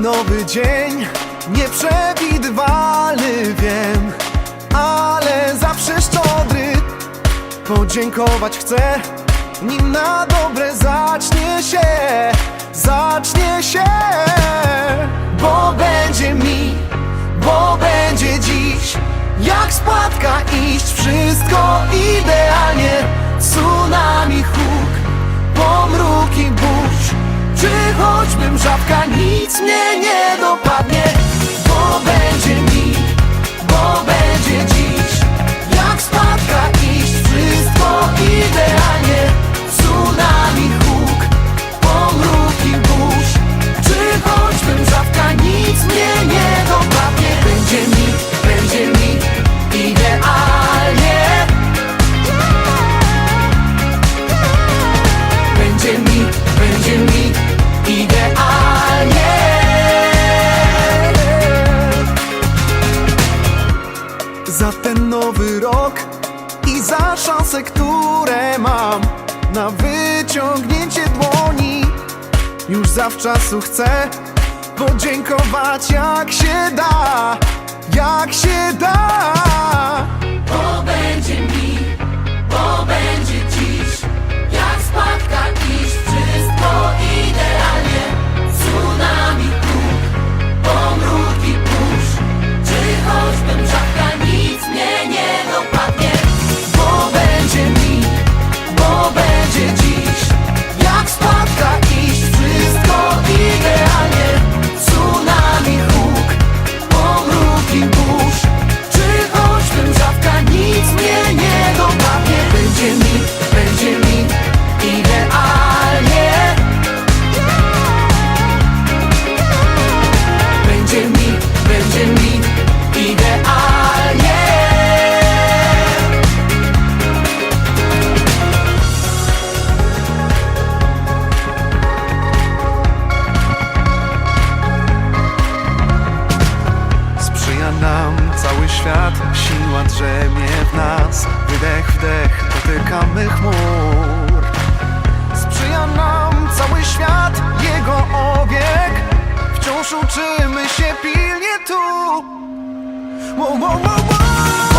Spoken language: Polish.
nowy dzień, nieprzewidywalny wiem, ale zawsze szczodry. Podziękować chcę, nim na dobre zacznie się, zacznie się, bo będzie mi, bo będzie dziś, jak spadka iść, wszystko idealnie, tsunami huk, pomruki burz, czy choćbym żabka, nic nie rok i za szanse, które mam Na wyciągnięcie dłoni. Już zawczasu chcę podziękować jak się da Jak się da. Bo będzie mi, nam cały świat, siła drzemie w nas. Wydech, wdech, dotykamy chmur. Sprzyja nam cały świat, jego obieg. Wciąż uczymy się pilnie tu. Wo, wo, wo, wo. Bo będzie mi